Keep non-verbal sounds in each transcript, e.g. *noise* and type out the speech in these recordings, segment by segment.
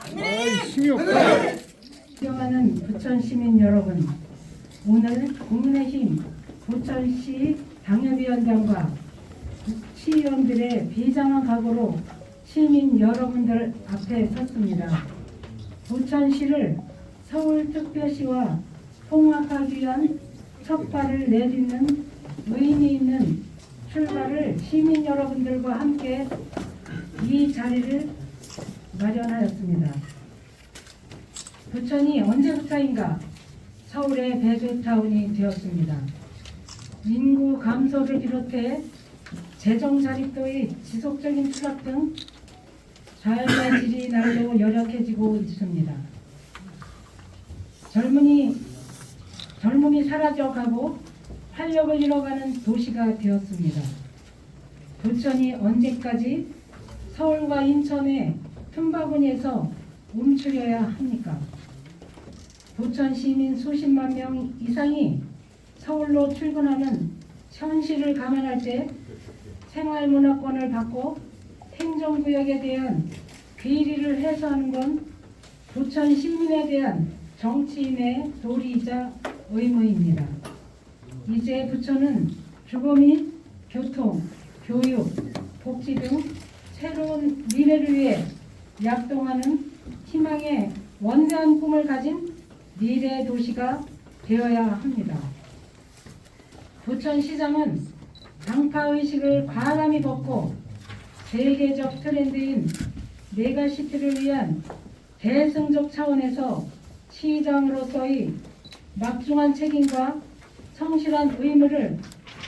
아이 힘이 없다. 존경하는 부천 시민 여러분, 오늘 국민의힘 부천시 당협위원장과 시의원들의 비장한 각오로 시민 여러분들 앞에 섰습니다. 부천시를 서울특별시와 통합하기 위한 첫 발을 내딛는 의미 있는 출발을 시민 여러분들과 함께 이 자리를 마련하였습니다. 부천이 언제부터인가 서울의 배드타운이 되었습니다. 인구 감소를 비롯해 재정 자립도의 지속적인 추락 등 삶의 질이 날로 열악해지고 있습니다. 젊은이 젊음이 사라져가고 활력을 잃어가는 도시가 되었습니다. 부천이 언제까지 서울과 인천의 틈바구니에서 움츠려야 합니까? 부천 시민 수십만 명 이상이 서울로 출근하는 현실을 감안할 때 생활문화권을 받고 행정구역에 대한 괴리를 해소하는 건 부천 시민에 대한 정치인의 도리이자 의무입니다. 이제 부천은 주거 및 교통, 교육, 복지 등 새로운 미래를 위해 약동하는 희망의 원대한 꿈을 가진 미래 도시가 되어야 합니다. 부천시장은 강파의식을 과감히 벗고 세계적 트렌드인 메가시티를 위한 대승적 차원에서 시장으로서의 막중한 책임과 성실한 의무를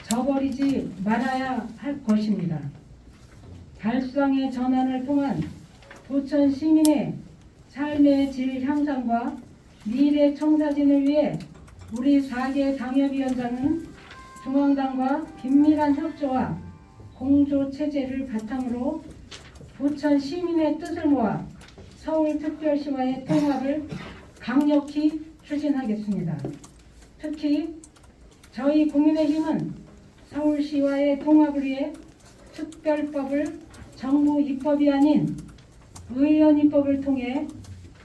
저버리지 말아야 할 것입니다. 발상의 전환을 통한 부천 시민의 삶의 질 향상과 미래 청사진을 위해 우리 4개 당협위원장은 중앙당과 긴밀한 협조와 공조 체제를 바탕으로 부천 시민의 뜻을 모아 서울특별시와의 통합을 강력히 추진하겠습니다. 특히 저희 국민의힘은 서울시와의 통합을 위해 특별법을 정부 입법이 아닌 의원 입법을 통해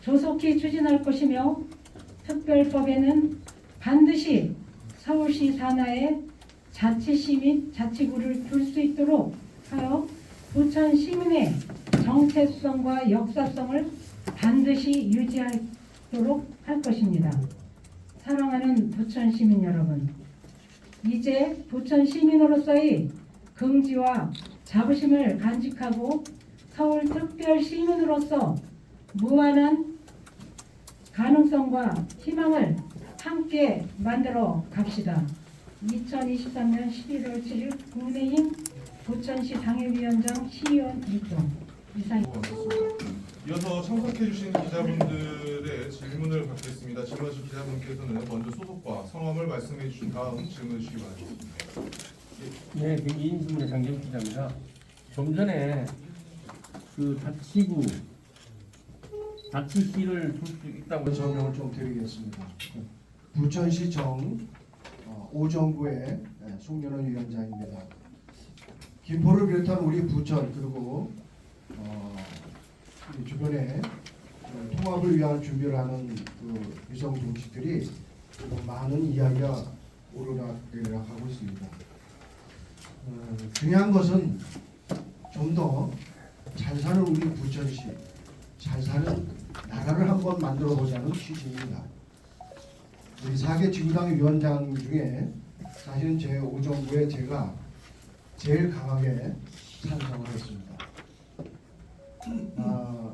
조속히 추진할 것이며 특별법에는 반드시 서울시 산하에 자치시 및 자치구를 둘 수 있도록 하여 부천 시민의 정체성과 역사성을 반드시 유지하도록 할 것입니다. 사랑하는 부천 시민 여러분, 이제 부천 시민으로서의 긍지와 자부심을 간직하고 서울 특별 시민으로서 무한한 가능성과 희망을 함께 만들어 갑시다. 2023년 11월 7일 국민의힘 부천시 당협위원장 시의원 이동 이상입니다. 이어서 참석해주신 기자분들의 질문을 받겠습니다. 질문하신 기자분께서는 먼저 소속과 성함을 말씀해 주신 다음 질문 주시기 바랍니다. 네, 그 이인신문의 장경 기자입니다. 좀 전에 그 자치구 자치시를 둘 수 있다고 설명을 좀 드리겠습니다. 부천시청 어, 오정구의 예, 송년원 위원장입니다. 김포를 비롯한 우리 부천 그리고 어, 이 주변에 어, 통합을 위한 준비를 하는 그 위성 정치들이 뭐 많은 이야기가 오르락내리락 하고 있습니다. 어, 중요한 것은 좀더 잘 사는 우리 부천시, 잘 사는 나라를 한번 만들어 보자는 취지입니다. 우리 4개 지구당 위원장 중에 사실은 제 오정부에 제가 제일 강하게 찬성을 했습니다. 아,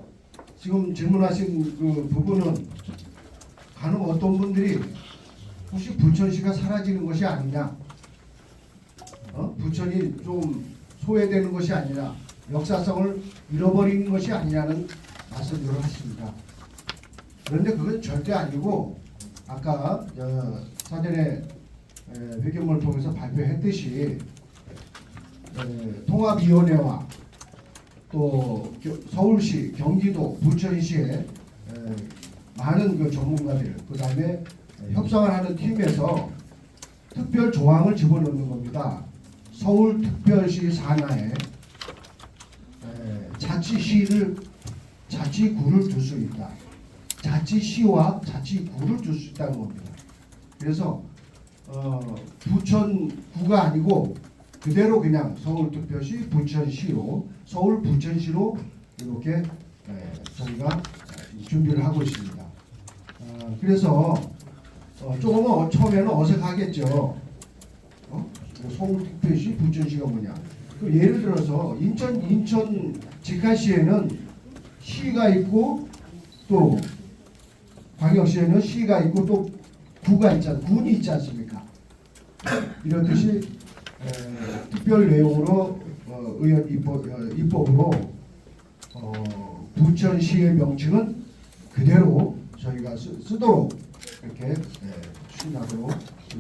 지금 질문하신 그 부분은 간혹 어떤 분들이 혹시 부천시가 사라지는 것이 아니냐, 어? 부천이 좀 소외되는 것이 아니라 역사성을 잃어버리는 것이 아니냐는 말씀들을 하십니다. 그런데 그건 절대 아니고 아까 어, 사전에 에, 회견문을 통해서 발표했듯이 에, 통합위원회와 또 겨- 서울시, 경기도, 부천시의 에, 많은 그 전문가들 그 다음에 협상을 하는 팀에서 특별 조항을 집어넣는 겁니다. 서울특별시 산하에 에, 자치시를 자치구를 둘수 있다. 자치시와 자치구를 둘수 있다는 겁니다. 그래서 어, 부천구가 아니고 그대로 그냥 서울특별시 부천시로 서울 부천시로 이렇게 에, 저희가 준비를 하고 있습니다. 어, 그래서 어, 조금은 어- 처음에는 어색하겠죠. 어? 뭐 서울특별시 부천시가 뭐냐? 그 예를 들어서 인천 인천 직할시에는 시가 있고 또 광역시에는 시가 있고 또 구가 있잖아 군이 있지 않습니까? 이렇듯이 에, 특별 내용으로 어, 의원 입법, 어, 입법으로 어, 부천시의 명칭은 그대로 저희가 쓰, 쓰도록 이렇게 에, 추진하도록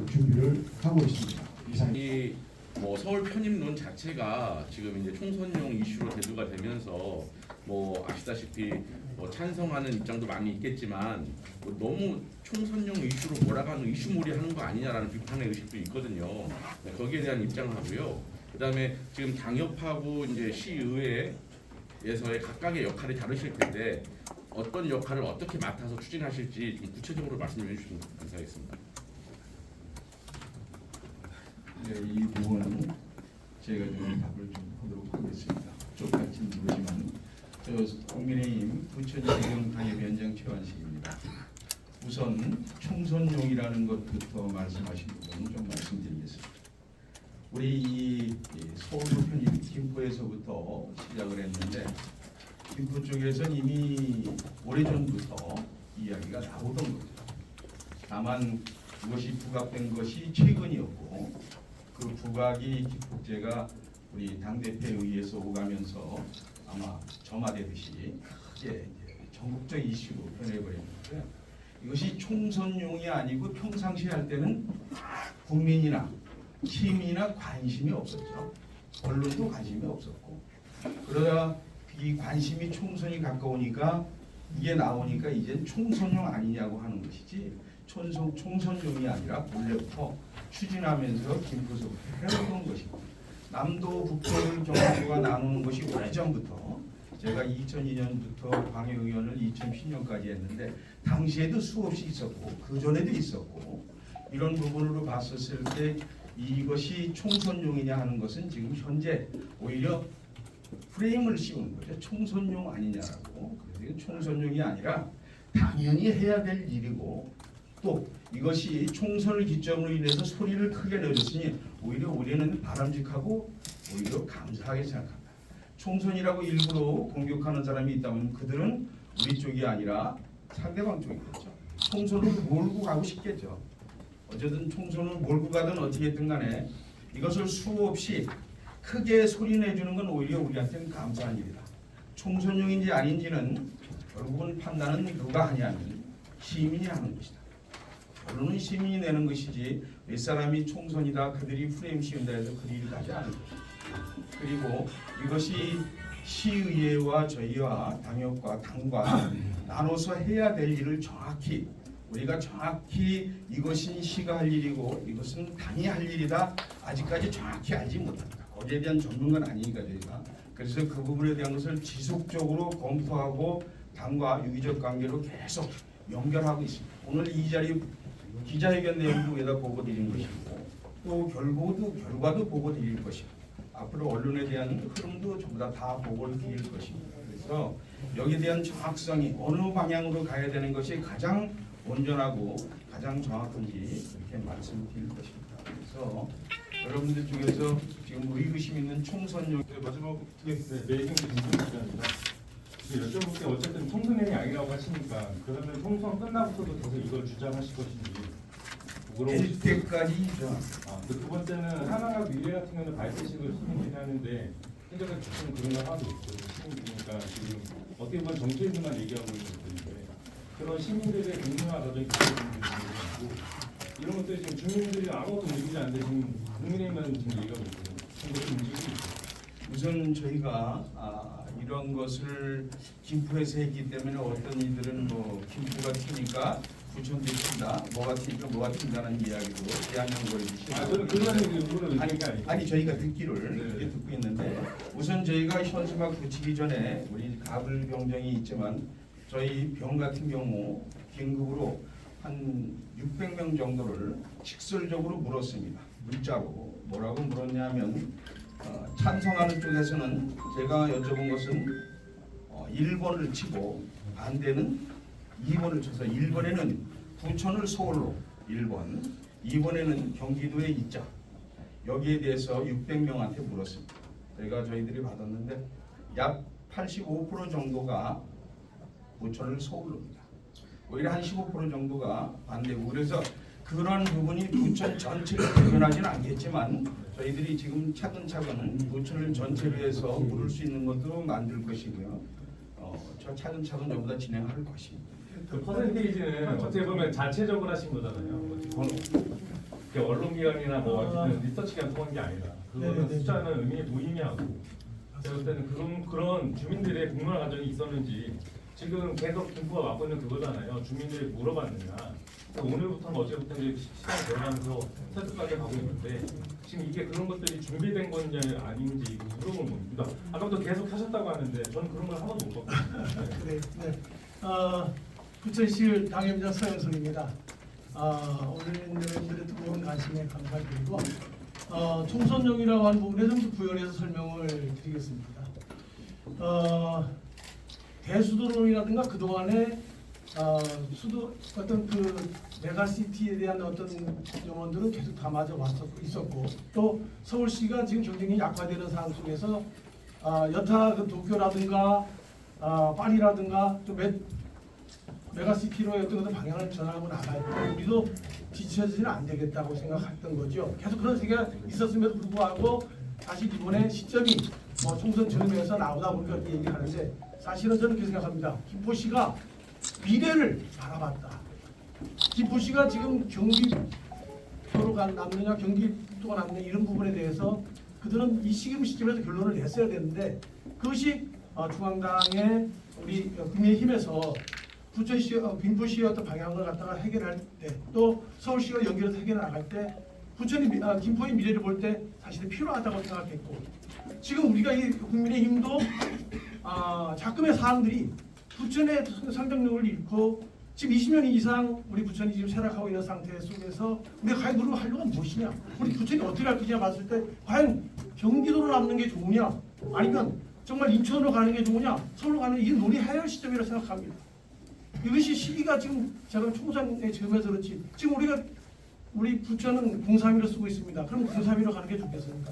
준비를 하고 있습니다. 이상. 이 뭐 서울 편입론 자체가 지금 이제 총선용 이슈로 대두가 되면서 뭐 아시다시피 뭐 찬성하는 입장도 많이 있겠지만 뭐 너무 총선용 이슈로 몰아가는 이슈몰이 하는 거 아니냐라는 비판의 의식도 있거든요. 네, 거기에 대한 입장을 하고요. 그다음에 지금 당협하고 이제 시의회에서의 각각의 역할이 다르실 텐데 어떤 역할을 어떻게 맡아서 추진하실지 좀 구체적으로 말씀 좀 해주시면 감사하겠습니다. 네, 이 부분은 제가 좀 답을 좀 하도록 하겠습니다. 좁같이 모르지만 저 국민의힘 부천시경 당협위원장 최완식입니다. 우선 총선용이라는 것부터 말씀하신 부분은 좀 말씀드리겠습니다. 우리 이, 이 서울 부편 김포에서부터 시작을 했는데 김포 쪽에서는 이미 오래전부터 이야기가 나오던 거죠. 다만 그것이 부각된 것이 최근이었고 그 부각이 기폭제가 우리 당 대표에 의해서 오가면서 아마 점화되듯이 크게 이제 전국적 이슈로 변해버렸는데 이것이 총선용이 아니고 평상시 할 때는 국민이나 시민이나 관심이 없었죠. 언론도 관심이 없었고 그러다 이 관심이 총선이 가까우니까 이게 나오니까 이젠 총선용 아니냐고 하는 것이지 총선, 총선용이 아니라 원래부터 추진하면서 김포서부터 해오던 것이고 남도 북도를 경기도가 나누는 것이 오래전부터 제가 2002년부터 광역의원을 2010년까지 했는데 당시에도 수없이 있었고 그 전에도 있었고 이런 부분으로 봤었을 때 이것이 총선용이냐 하는 것은 지금 현재 오히려 프레임을 씌우는 거죠. 총선용 아니냐라고. 그래서 총선용이 아니라 당연히 해야 될 일이고 또 이것이 총선을 기점으로 인해서 소리를 크게 내줬으니 오히려 우리는 바람직하고 오히려 감사하게 생각합니다. 총선이라고 일부러 공격하는 사람이 있다면 그들은 우리 쪽이 아니라 상대방 쪽이겠죠. 총선을 몰고 가고 싶겠죠. 어쨌든 총선을 몰고 가든 어떻게든 간에 이것을 수없이 크게 소리 내주는 건 오히려 우리한테는 감사한 일이다. 총선용인지 아닌지는 결국은 판단은 누가 하냐면 시민이 하는 것이다. 결론은 시민이 내는 것이지 몇 사람이 총선이다 그들이 프레임 씌운다 해서 그 일을 하지 않은 거죠. 그리고 이것이 시의회와 저희와 당협과 당과 나눠서 해야 될 일을 정확히 우리가 정확히 이것은 시가 할 일이고 이것은 당이 할 일이다 아직까지 정확히 알지 못합니다. 거기에 대한 전문가는 아니니까 저희가 그래서 그 부분에 대한 것을 지속적으로 검토하고 당과 유기적 관계로 계속 연결하고 있습니다. 오늘 이 자리 기자회견 내용도 여기다 보고 드린 것이고 또 결과도 결과도 보고 드릴 것이고 앞으로 언론에 대한 흐름도 전부 다, 다 보고를 드릴 것입니다. 그래서 여기에 대한 정확성이 어느 방향으로 가야 되는 것이 가장 온전하고 가장 정확한지 이렇게 말씀드릴 것입니다. 그래서 여러분들 중에서 지금 의구심 있는 총선용 네, 마지막 네, 네, 매경기 김선입니다. 여쭤볼 게 어쨌든 총선행위 아니라고 하시니까 그러면 총선 끝나고서도 계속 이걸 주장하실 것인지 때까지 저 아, 그두 번째는 하나가 미래 같은 경우는 발대식을 시민들이 하는데 현재까지 지금 그런 거 하나도 없고 시민들이니까 지금 어떻게 보면 정치인들만 얘기하고 있는 건데 그런 시민들의 공론화 과정이 있고 이런 것들이 지금 주민들이 아무것도 움직이지 않는데 지금 국민의힘만 지금 얘기하고 있거든요. 그것도 움직이고 있고 우선 저희가 아, 이런 것을 김포에서 했기 때문에 어떤 이들은 뭐 김포가 튀니까 있습니다. 뭐가 튀니까 뭐가 튄다는 이야기도 대한연구를 아, 저는 의무를 아니. 아니 저희가 듣기를 네. 이렇게 듣고 있는데 우선 저희가 현수막 붙이기 전에 우리 가불 병정이 있지만 저희 병 같은 경우 긴급으로 한 600명 정도를 직설적으로 물었습니다. 문자로 뭐라고 물었냐면 어, 찬성하는 쪽에서는 제가 여쭤본 것은 어, 1번을 치고 반대는 2번을 쳐서 1번에는 부천을 서울로 1번, 2번에는 경기도에 있자. 여기에 대해서 600명한테 물었습니다. 저희가 저희들이 받았는데 약 85% 정도가 부천을 서울로입니다. 오히려 한 15% 정도가 반대고 그래서 그런 부분이 부천 전체를 대변하지는 않겠지만 저희들이 지금 차근차근 부천을 전체로 해서 물을 수 있는 것도 만들 것이고요. 어, 저 차근차근 전부 다 진행할 것입니다. 그 퍼센테이지는 어떻게 보면 자체적으로 하신 거잖아요. 뭐 건- 이렇게 언론 기관이나 뭐 어쨌든 리서치 기관 통한 게 아니라 그거는 네네네. 숫자는 의미 무의미하고 제가 볼 때는 그런 그런 주민들의 공론화 과정이 있었는지 지금 계속 김포가 맡고 있는 그거잖아요. 주민들이 물어봤느냐. 그러니까 오늘부터는 어제부터 이제 시간이 들어가면서 설득까지 가고 있는데 지금 이게 그런 것들이 준비된 건지 아닌지 물어보는 겁니다. 아까부터 계속 하셨다고 하는데 저는 그런 걸 한 번도 못 봤거든요. *laughs* 네. 네, 네. 어, 부천시 당협자 서영석입니다. 어, 올린님들의 뜨거운 관심에 감사드리고 어, 총선용이라고 하는 부분에 좀 부연해서 설명을 드리겠습니다. 어, 대수도론이라든가 그동안에 어, 수도 어떤 그 메가시티에 대한 어떤 영혼들은 계속 담아져 왔었고 있었고 또 서울시가 지금 경쟁이 약화되는 상황 속에서 아, 여타 그 도쿄라든가 아, 파리라든가 또 메, 메가시티로의 어떤 것을 방향을 전하고 나갈 때 우리도 뒤처지는 안 되겠다고 생각했던 거죠. 계속 그런 생각이 있었음에도 불구하고 다시 이번에 시점이 뭐 총선 전후에서 나오다 보니까 이렇게 얘기하는데 사실은 저는 그렇게 생각합니다. 김포시가 미래를 바라봤다. 김포시가 지금 경기도가 남느냐 경기도가 남느냐 이런 부분에 대해서 그들은 이 시금 시점에서 결론을 냈어야 되는데 그것이 어, 중앙당의 우리 어, 국민의힘에서 부천시, 어, 김포시의 어떤 방향을 갖다가 해결할 때 또 서울시가 연결해서 해결해 나갈 때 부천이 미- 아, 김포의 미래를 볼 때 사실은 필요하다고 생각했고 지금 우리가 이 국민의힘도 아, 자금의 사항들이 부천의 상정력을 잃고 지금 20년 이상 우리 부천이 지금 쇠락하고 있는 상태 속에서 우리가 과연 그걸 하려고 무엇이냐? 우리 부천이 어떻게 할 거냐 봤을 때 과연 경기도로 남는 게 좋으냐? 아니면 정말 인천으로 가는 게 좋으냐? 서울로 가는 게이 논의해야 할 시점이라고 생각합니다 이것이 시기가 지금 제가 총선에 지금에서 그렇지 지금 우리가 우리 부천은 031로 쓰고 있습니다 그럼 031로 가는 게 좋겠습니까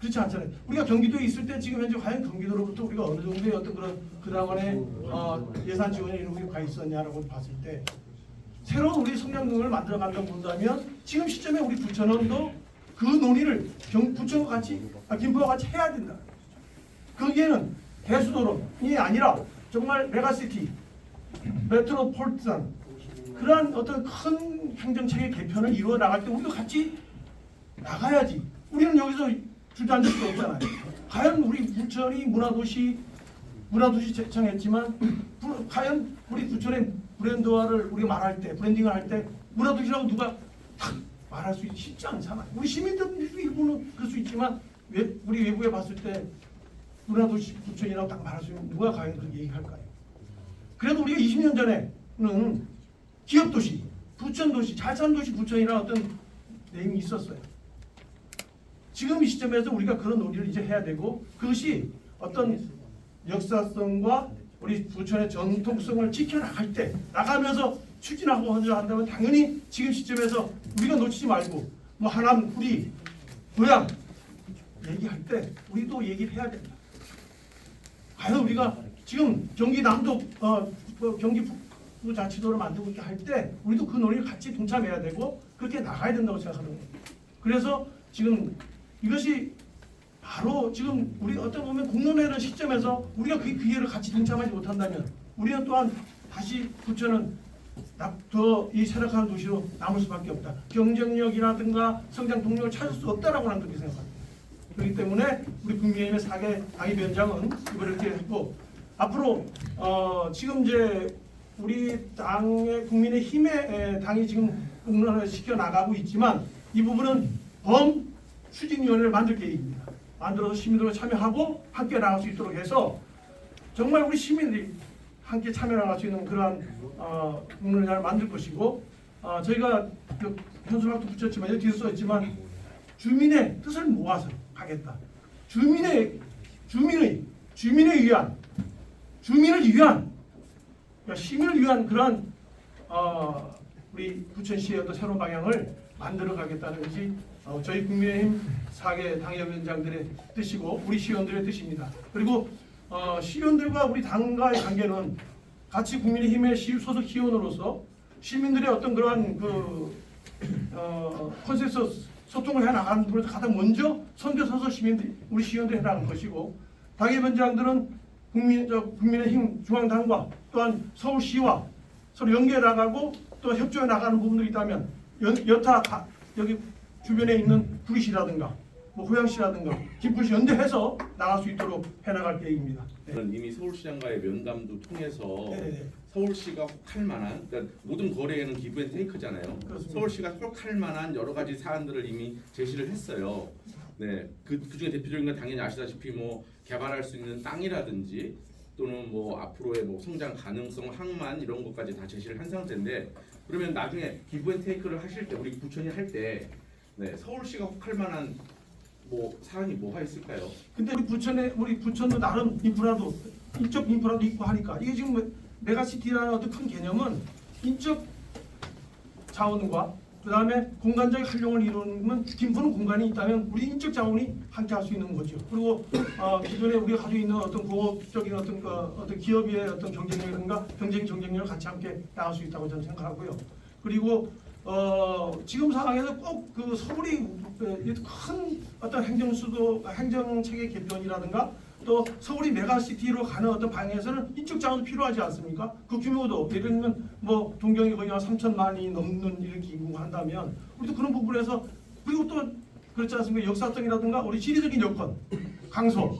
그렇지 않잖아요. 우리가 경기도에 있을 때 지금 현재 과연 경기도로부터 우리가 어느 정도의 어떤 그런 그동안에 어, 예산 지원이 이런 게 가 있었냐라고 봤을 때 새로운 우리 성장동을 만들어 간다고 본다면 지금 시점에 우리 부천원도 그 논의를 경, 부천과 같이 아, 김포와 같이 해야 된다. 거기에는 대수도론이 아니라 정말 메가시티, 메트로폴리탄 그러한 어떤 큰 행정체계 개편을 이루어 나갈 때 우리도 같이 나가야지. 우리는 여기서 주저앉을 수 없잖아요. 과연 우리 부천이 문화도시 문화도시 제청했지만 부- 과연 우리 부천의 브랜드화를 우리가 말할 때 브랜딩을 할 때 문화도시라고 누가 탁 말할 수 있- 쉽지 않잖아요. 우리 시민들 일부는 그럴 수 있지만 외, 우리 외부에 봤을 때 문화도시 부천이라고 딱 말할 수 있는 누가 과연 그렇게 얘기할까요? 그래도 우리가 20년 전에는 기업 도시, 부천 도시, 잘산 도시 부천이라는 어떤 내용이 있었어요. 지금 이 시점에서 우리가 그런 논의를 이제 해야 되고 그것이 어떤 역사성과 우리 부천의 전통성을 지켜나갈 때 나가면서 추진하고 한다면 당연히 지금 시점에서 우리가 놓치지 말고 뭐 하남, 구리, 고양 얘기할 때 우리도 얘기를 해야 된다. 과연 우리가 지금 경기 남도 어, 뭐 경기 북부 자치도를 만들고 이렇게 할 때 우리도 그 논의를 같이 동참해야 되고 그렇게 나가야 된다고 거예요. 그래서 지금 이것이 바로 지금 우리 어떤 보면 공론회는 시점에서 우리가 그 기회를 같이 동참하지 못한다면 우리는 또한 다시 부천은 더이 쇠락하는 도시로 남을 수밖에 없다. 경쟁력이라든가 성장 동력을 찾을 수 없다라고 나는 그렇게 생각합니다. 그렇기 때문에 우리 국민의힘의 4개 당위위원장은 이번에 이렇게 했고 앞으로 어 지금 이제 우리 당의 국민의 힘의 에, 당이 지금 공론을 시켜 나가고 있지만 이 부분은 범 추진위원회를 만들 계획입니다. 만들어서 시민들과 참여하고 함께 나갈 수 있도록 해서 정말 우리 시민들이 함께 참여 나갈 수 있는 그러한 어, 공론을 만들 것이고 어, 저희가 그 현수막도 붙였지만 뒤에 써 있지만 주민의 뜻을 모아서 하겠다. 주민의 주민의 주민을 위한 주민을 위한 그러니까 시민을 위한 그런 어, 우리 부천시의 어떤 새로운 방향을 만들어 가겠다는 것이 어, 저희 국민의힘 4개 당협위원장들의 뜻이고 우리 시의원들의 뜻입니다. 그리고 어, 시의원들과 우리 당과의 관계는 같이 국민의힘의 시 소속 시의원으로서 시민들의 어떤 그러한 그 어, 컨센서스 소통을 해 나가는 부분에서 가장 먼저 선대 서서 시민들 우리 시의원들이 해 나갈 것이고 당협위원장들은 국민 저 국민의힘 중앙당과 또한 서울시와 서로 연계해 나가고 또 협조해 나가는 부분들이 있다면 연, 여타 가- 여기 주변에 있는 구리시라든가 뭐 고양시라든가 김포시 연대해서 나갈 수 있도록 해 나갈 계획입니다. 네. 이미 서울시장과의 면담도 통해서 네네네. 서울시가 혹할 만한 그러니까 모든 거래에는 기브앤테이크잖아요. 그렇습니다. 서울시가 혹할 만한 여러 가지 사안들을 이미 제시를 했어요. 네, 그 그 중에 대표적인 건 당연히 아시다시피 뭐 개발할 수 있는 땅이라든지 또는 뭐 앞으로의 뭐 성장 가능성, 항만 이런 것까지 다 제시를 한 상태인데 그러면 나중에 기브앤테이크를 하실 때 우리 부천이 할때 네, 서울시가 혹할 만한 뭐 사안이 뭐가 있을까요? 근데 우리 부천에 우리 부천도 나름 인프라도 인적 인프라도 있고 하니까 이게 지금 메가시티라는 어떤 큰 개념은 인적 자원과 그 다음에 공간적 활용을 이루는 김포는 공간이 있다면 우리 인적 자원이 함께 할 수 있는 거죠. 그리고 어, 기존에 우리가 가지고 있는 어떤 고업적인 어떤 그 어떤 기업의 어떤 경쟁력이든가 경쟁 경쟁력을 같이 함께 나갈 수 있다고 저는 생각하고요. 그리고 어, 지금 상황에서 꼭 그 서울이 어, 큰 어떤 행정수도 행정 체계 개편이라든가 또 서울이 메가시티로 가는 어떤 방향에서는 인적 자원도 필요하지 않습니까? 그 규모도 예를 들면 뭐 동경이 거의 한 3천만이 넘는 이렇게 인구가 한다면 우리도 그런 부분에서 그리고 또 그렇지 않습니까? 역사적이라든가 우리 지리적인 여건, 강서,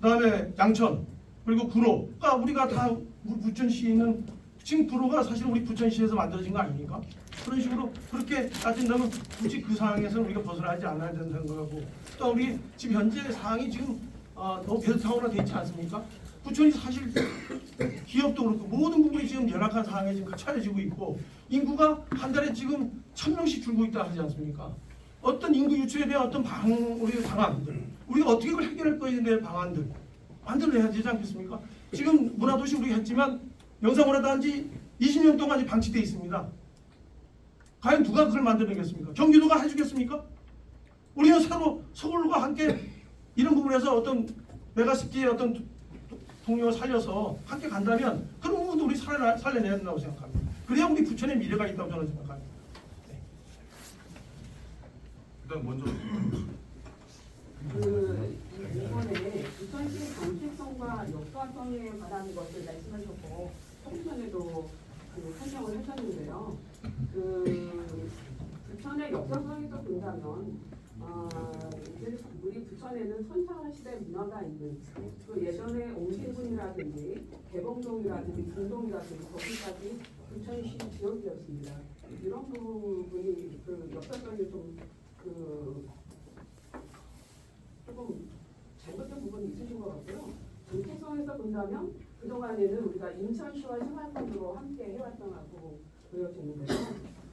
그다음에 양천 그리고 구로, 그러니까 우리가 다 우리 부천시에 있는 지금 구로가 사실 우리 부천시에서 만들어진 거 아닙니까? 그런 식으로 그렇게 따진다면 굳이 그 상황에서 우리가 벗어나지 않아야 된다는 거고 또 우리 지금 현재 상황이 지금 어, 너무 배타원화 돼 있지 않습니까? 부천이 사실 기업도 그렇고 모든 부분이 지금 열악한 상황에 지금 처해지고 있고 인구가 한 달에 지금 천 명씩 줄고 있다 하지 않습니까? 어떤 인구 유출에 대한 어떤 방 우리 방안들 우리가 어떻게 그걸 해결할 거에 대한 방안들 만들어내야 되지 않겠습니까? 지금 문화도시 우리가 했지만 영상문화단지 20년 동안 방치돼 있습니다. 과연 누가 그걸 만들어내겠습니까? 경기도가 해주겠습니까? 우리는 서로 서울과 함께 이런 부분에서 어떤 메가시티의 어떤 도- 도- 동력을 살려서 함께 간다면 그런 부분도 우리 살려, 살려내야 된다고 생각합니다. 그래야 우리 부천의 미래가 있다고 저는 생각합니다. 일단 먼저 그 이번에 부천시 정체성과 역사성에 관한 것을 말씀하셨고 전에도 그 설명을 하셨는데요. 그 부천의 역사성에서 본다면 어, 이제 우리 부천에는 선창 시대 문화가 있는 그 예전에 옹진군이라든지 개봉동이라든지 중동이라든지 거기까지 부천시 지역이었습니다. 이런 부분이 그 역사성이 좀그 조금 잘못된 부분이 있으신 것 같고요. 정체성에서 본다면 그동안에는 우리가 인천시와 생활권으로 함께 해왔다고 보여지는데요.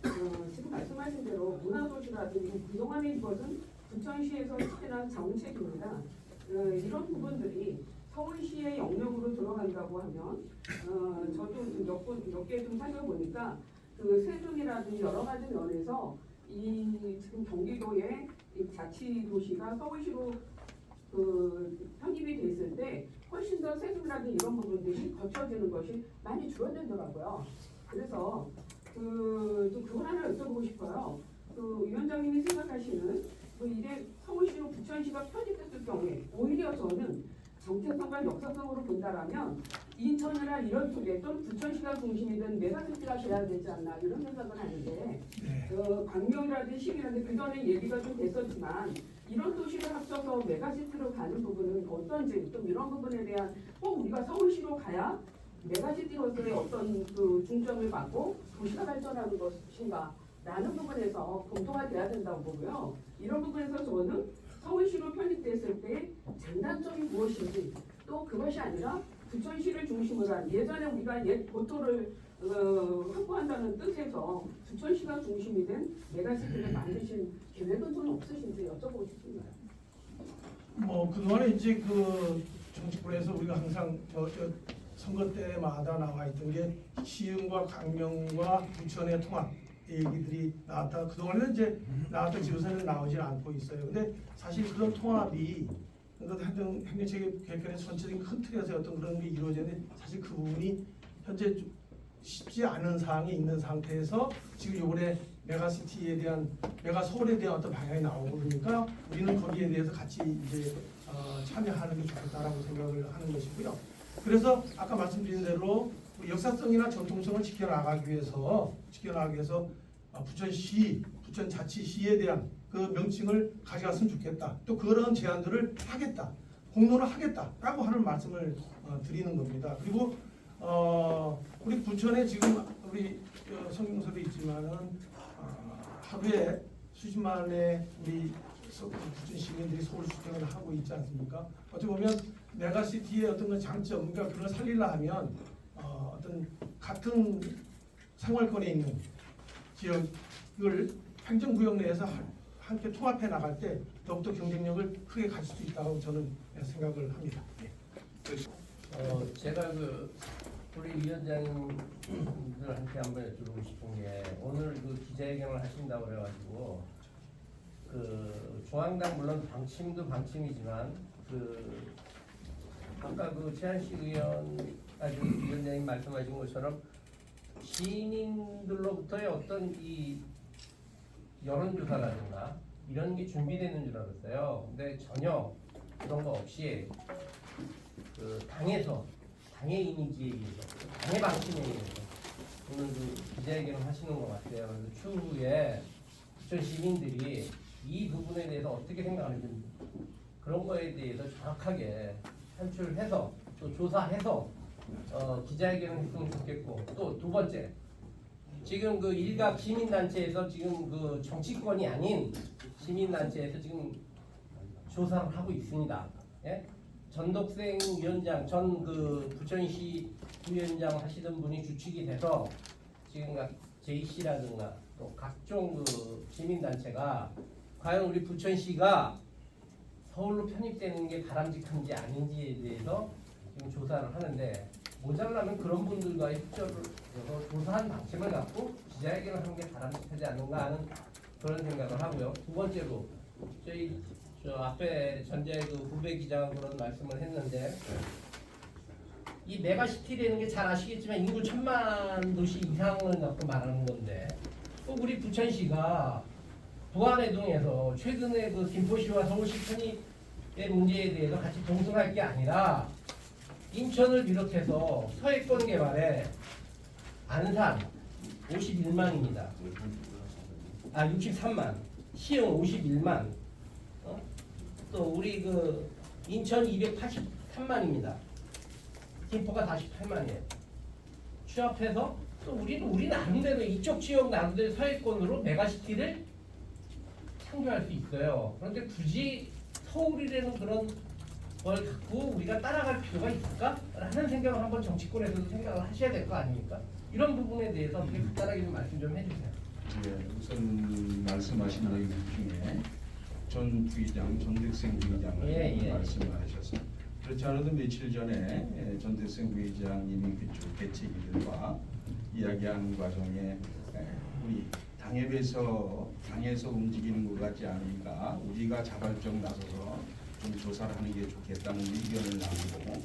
어, 지금 말씀하신 대로 문화도시라든지 그동안의 이것은 부천시에서 추진한 정책입니다. 어, 이런 부분들이 서울시의 영역으로 들어간다고 하면 어, 저도 몇개좀 살펴보니까 그 세금이라든지 여러 가지 면에서 이 지금 경기도의 이 자치도시가 서울시로 그 편입이 됐을 때 훨씬 더 세금이라든지 이런 부분들이 거쳐지는 것이 많이 줄어들더라고요. 그래서 그좀 그거 하나 여쭤보고 싶어요. 그 위원장님이 생각하시는 그 이게 서울시로 부천시가 편입됐을 경우에 오히려 저는 정체성과 역사성으로 본다라면 인천이나 이런 쪽에 또는 부천시가 중심이든 메가시티가 돼야 되지 않나 이런 생각은 하는데 그 광명이라든지 시이라든지 그전에 얘기가 좀 됐었지만 이런 도시를 합쳐서 메가시티로 가는 부분은 어떤지 좀 이런 부분에 대한 꼭 우리가 서울시로 가야 메가시티로서의 어떤 그 중점을 받고 도시가 발전하는 것인가 라는 부분에서 공통화돼야 된다고 보고요. 이런 부분에서 저는 서울시로 편입됐을 때 장단점이 무엇인지 또 그것이 아니라 부천시를 중심으로 한 예전에 우리가 옛 고토를 어, 확보한다는 뜻에서 부천시가 중심이 된 메가시티를 만드신 계획은 좀 없으신지 여쭤보고 싶습니다. 뭐 그동안에 이제 그 정치권에서 우리가 항상 저, 저 선거 때마다 나와 있던 게 시흥과 강명과 부천의 통합 얘기들이 나왔다. 그동안에는 이제 나왔던 지도서는 나오지 않고 있어요. 근데 사실 그런 통합이 그런 행정 행정체계 개편의 전체적인 큰 틀에서 어떤 그런 게 이루어지는데 사실 그 부분이 현재 좀 쉽지 않은 상황에 있는 상태에서 지금 이번에 메가시티에 대한 메가 서울에 대한 어떤 방향이 나오고 그러니까 우리는 거기에 대해서 같이 이제 어, 참여하는 게 좋겠다라고 생각을 하는 것이고요. 그래서 아까 말씀드린 대로 역사성이나 전통성을 지켜나가기 위해서 지켜나가기 위해서 어, 부천시, 부천자치시에 대한 그 명칭을 가져갔으면 좋겠다. 또 그런 제안들을 하겠다. 공론을 하겠다라고 하는 말씀을 어, 드리는 겁니다. 그리고 어, 우리 부천에 지금 우리 어, 성경서도 있지만은 어, 하루에 수십만의 우리 서- 부천 시민들이 서울 출퇴근을 하고 있지 않습니까? 어떻게 보면 메가시티의 어떤 그 장점, 그러니까 그걸 살리려 하면 어, 어떤 같은 생활권에 있는 지역을 행정구역 내에서 하- 함께 통합해 나갈 때 더욱더 경쟁력을 크게 가질 수 있다고 저는 생각을 합니다. 예. 어, 제가 그 우리 위원장님들한테 한번 여쭤보고 싶은 게 오늘 그 기자회견을 하신다고 그래가지고 그 중앙당 물론 방침도 방침이지만 그 아까 그 최한식 의원 아주 위원장님 말씀하신 것처럼 시민들로부터의 어떤 이 여론조사라든가 이런 게 준비되는 줄 알았어요. 근데 전혀 그런 거 없이 그 당에서 당의 이미지에 의해서 당의 방침에 의해서 오늘 그 기자회견을 하시는 것 같아요. 그래서 추후에 부천 시민들이 이 부분에 대해서 어떻게 생각하는지 그런 거에 대해서 정확하게 산출해서 또 조사해서 어, 기자회견을 했으면 좋겠고 또 두 번째 지금 그 일각 시민단체에서 지금 그 정치권이 아닌 시민단체에서 지금 조사를 하고 있습니다. 예? 전덕생 위원장 전 그 부천시 위원장 하시던 분이 주축이 돼서 지금 각 JC라든가 또 각종 그 시민단체가 과연 우리 부천시가 서울로 편입되는 게 바람직한지 아닌지에 대해서 지금 조사를 하는데 모자라면 그런 분들과의 협조를 해서 조사한 방침을 갖고 기자회견을 하는 게 바람직하지 않는가 하는 그런 생각을 하고요. 두 번째로 저희 저 앞에 전제 그 후배 기자가 그런 말씀을 했는데 이 메가시티라는 게 잘 아시겠지만 인구 천만 도시 이상을 갖고 말하는 건데 또 우리 부천시가 부안해동에서 최근에 그 김포시와 서울시 편입의 문제에 대해서 같이 동승할 게 아니라 인천을 비롯해서 서해권 개발에 안산 51만입니다. 아 63만, 시흥 51만, 어? 또 우리 그 인천 283만입니다. 김포가 48만이에요. 취합해서 또 우리는 우리 나름대로 이쪽 지역 나름대로 서해권으로 메가시티를 창조할 수 있어요. 그런데 굳이 서울이라는 그런 걸 갖고 우리가 따라갈 필요가 있을까? 라는 생각을 한번 정치권에서도 생각을 하셔야 될 거 아닙니까? 이런 부분에 대해서 어떻게 간단하게 좀 말씀 좀 해주세요. 예, 우선 말씀하신 내용 중에 전 부의장, 전득생 부의장을 예, 예. 말씀하셔서 그렇지 않아도 며칠 전에 예, 전득생 부의장님이 그쪽 대책위들과 이야기하는 과정에 예, 우리 당협에서 당에서 움직이는 것 같지 않으니까 우리가 자발적 나서서 좀 조사를 하는 게 좋겠다는 의견을 나누고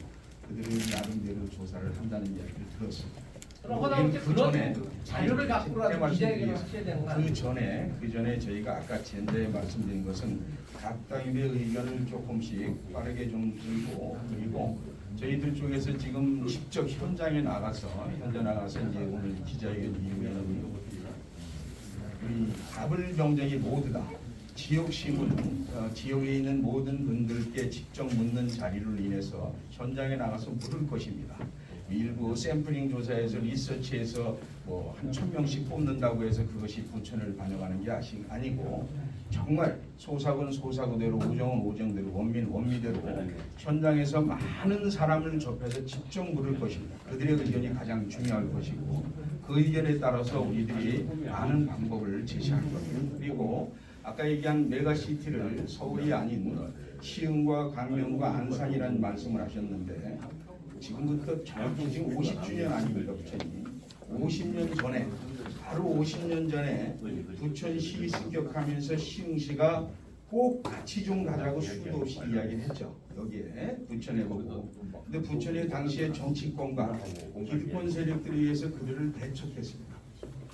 그들은 나름대로 조사를 한다는 이야기를 들었습니다. 그럼 허다한테 그런 전에 자료를 갖고라도 기자회견을 하셔야 되는 거 그? 전에 그 전에 저희가 아까 젠더에 말씀드린 것은 각 당임의 의견을 조금씩 빠르게 좀 들고 그리고 저희들 쪽에서 지금 직접 현장에 나가서 현장 나가서 이제 오늘 기자회견 이후에는 우리 답을 병정이 모두 다 지역 신문, 어, 지역에 있는 모든 분들께 직접 묻는 자리를 인해서 현장에 나가서 물을 것입니다. 일부 샘플링 조사에서 리서치에서 뭐 한 천 명씩 뽑는다고 해서 그것이 부천을 반영하는 게 아니고 정말 소사군 소사구대로 오정은 오정대로 원민 원미대로 현장에서 많은 사람을 접해서 직접 물을 것입니다. 그들의 의견이 가장 중요할 것이고 그 의견에 따라서 우리들이 많은 방법을 제시할 겁니다. 그리고 아까 얘기한 메가시티를 서울이 아닌 시흥과 강명과 안산이라는 말씀을 하셨는데 지금부터 정확히 지금 50주년 아닙니까 부천이 50년 전에 바로 50년 전에 부천시 습격하면서 시흥시가 꼭 같이 좀 가자고 수도 없이 이야기를 했죠. 여기에 부천에 보고. 근데 부천이 당시에 정치권과 기득권 세력들에 의해서 그들을 대척했습니다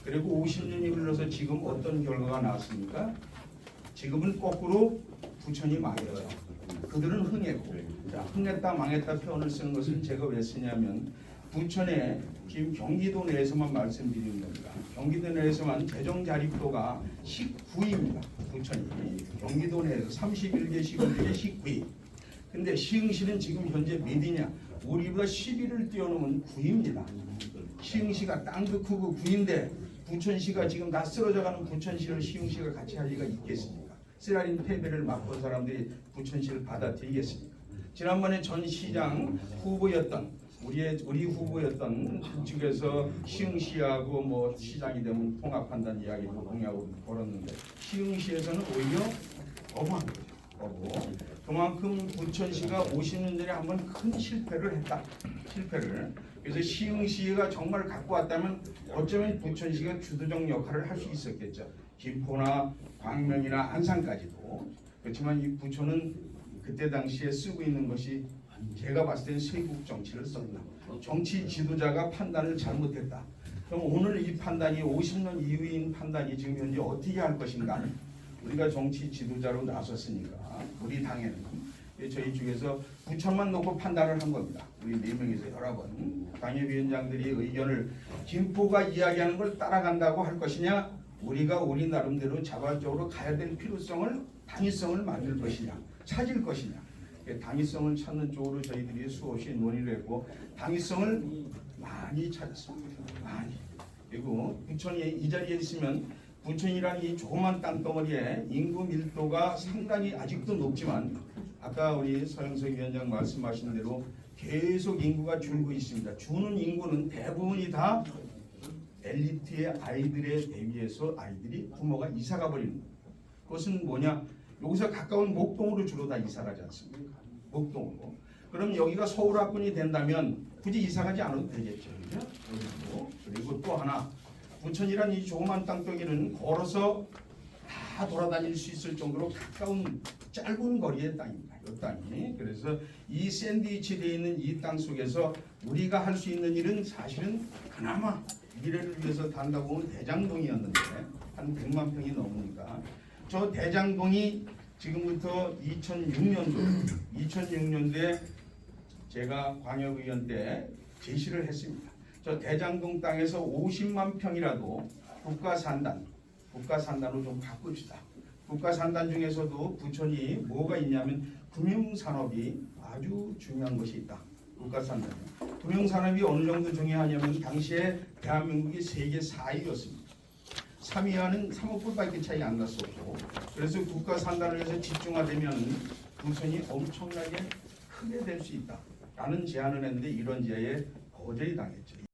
그리고 50년이 흘러서 지금 어떤 결과가 나왔습니까? 지금은 거꾸로 부천이 망했죠. 그들은 흥했고 자, 흥했다 망했다 표현을 쓰는 것은 제가 왜 쓰냐면 부천에 지금 경기도 내에서만 말씀드리는 겁니다. 경기도 내에서만 재정 자립도가 19위입니다. 부천이 경기도 내에서 31개 시군 중에 19위. 근데 시흥시는 지금 현재 몇이냐? 우리보다 10위를 뛰어넘은 9위입니다. 시흥시가 땅도 크고 구인데 부천시가 지금 다 쓰러져가는 부천시를 시흥시가 같이 할 리가 있겠습니까? 쓰라린 패배를 맛본 사람들이 부천시를 받아들이겠습니까? 지난번에 전 시장 후보였던 우리의 우리 후보였던 그쪽에서 시흥시하고 뭐 시장이 되면 통합한다는 이야기도 공약으로 걸었는데 시흥시에서는 오히려 거부한 거죠. 거부. 그만큼 부천시가 50년 전에 한번 큰 실패를 했다. 실패를. 그래서 시흥시가 정말 갖고 왔다면 어쩌면 부천시가 주도적 역할을 할 수 있었겠죠. 김포나 광명이나 안산까지도. 그렇지만 이 부천은 그때 당시에 쓰고 있는 것이 제가 봤을 때는 세국 정치를 썼다. 정치 지도자가 판단을 잘못했다. 그럼 오늘 이 판단이 50년 이후인 판단이 지금 현재 어떻게 할 것인가? 우리가 정치 지도자로 나섰으니까 우리 당에는 저희 쪽에서 부천만 놓고 판단을 한 겁니다. 우리 네 명이서 여러 번 당협위원장들이 의견을 김포가 이야기하는 걸 따라간다고 할 것이냐, 우리가 우리 나름대로 자발적으로 가야 될 필요성을 당위성을 만들 것이냐, 찾을 것이냐. 그 당위성을 찾는 쪽으로 저희들이 수없이 논의를 했고 당위성을 많이 찾았습니다. 많이. 그리고 부천이 이 자리에 있으면 부천이라는 이 조그만 땅덩어리에 인구 밀도가 상당히 아직도 높지만 아까 우리 서영석 위원장 말씀하신 대로 계속 인구가 줄고 있습니다. 주는 인구는 대부분이 다 엘리트의 아이들에 대비해서 아이들이 부모가 이사가 버리는 거예요. 그것은 뭐냐? 여기서 가까운 목동으로 주로 다 이사 가지 않습니까? 목동으로. 그럼 여기가 서울 학군이 된다면 굳이 이사 가지 않아도 되겠죠. 그리고, 그리고 또 하나 부천이란 이 조그만 땅덩이는 걸어서 다 돌아다닐 수 있을 정도로 가까운 짧은 거리의 땅입니다. 이 땅이. 그래서 이 샌드위치 되어 있는 이 땅 속에서 우리가 할 수 있는 일은 사실은 그나마 미래를 위해서 단다고 보면 대장동이었는데 한 100만 평이 넘으니까 저 대장동이 지금부터 2006년도 2006년도에 제가 광역의원 때 제시를 했습니다. 저 대장동 땅에서 50만 평이라도 국가 산단, 국가산단으로 좀 바꿉시다. 국가산단 중에서도 부천이 뭐가 있냐면 금융산업이 아주 중요한 것이 있다. 국가산단. 금융산업이 어느 정도 중요하냐면 당시에 대한민국이 세계 4위였습니다. 3위와는 3억 불밖에 차이 안 났었고 그래서 국가산단을 해서 집중화되면 부천이 엄청나게 크게 될 수 있다. 라는 제안을 했는데 이런 제안에 거절이 당했죠.